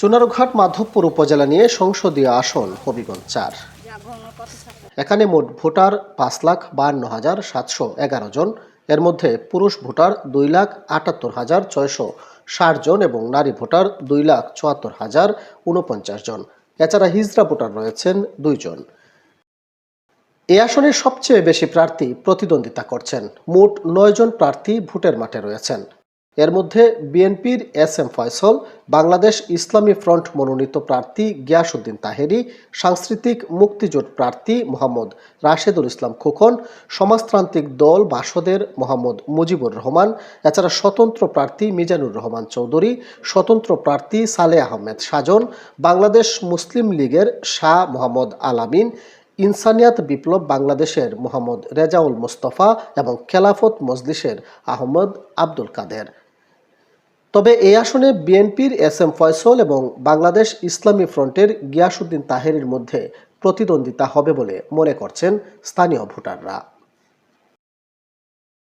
চুনারুঘাট মাধবপুর উপজেলা নিয়ে সংসদীয় আসন হবিগঞ্জ চার। এখানে মোট ভোটার পাঁচ লাখ বান্ন হাজার সাতশো এগারো জন। এর মধ্যে পুরুষ ভোটার দুই লাখ আটাত্তর হাজার ছয়শো ষাট জন এবং নারী ভোটার দুই লাখ চুয়াত্তর হাজার উনপঞ্চাশ জন। এছাড়া হিজড়া ভোটার রয়েছেন দুইজন এই আসনে সবচেয়ে বেশি প্রার্থী প্রতিদ্বন্দ্বিতা করছেন। মোট নয় জন প্রার্থী ভোটের মাঠে রয়েছেন। এর মধ্যে বিএনপির এস এম ফয়সল, বাংলাদেশ ইসলামী ফ্রন্ট মনোনীত প্রার্থী গিয়াসুদ্দিন তাহেরি, সাংস্কৃতিক মুক্তিজোট প্রার্থী মোহাম্মদ রাশেদুল ইসলাম খোকন, সমাজতান্ত্রিক দল বাসদের মোহাম্মদ মুজিবুর রহমান, এছাড়া স্বতন্ত্র প্রার্থী মিজানুর রহমান চৌধুরী, স্বতন্ত্র প্রার্থী সালে আহমেদ সাজন, বাংলাদেশ মুসলিম লীগের শাহ মোহাম্মদ আলামিন ইনসানিয়াত বিপ্লব বাংলাদেশের মোহাম্মদ রেজাউল মোস্তফা এবং খেলাফত মজলিসের আহমদ আব্দুল কাদের। তবে এই আসনে বিএনপির এস এম ফয়সল এবং বাংলাদেশ ইসলামী ফ্রন্টের গিয়াসুদ্দিন তাহেরের মধ্যে প্রতিদ্বন্দ্বিতা হবে বলে মনে করছেন স্থানীয় ভোটাররা।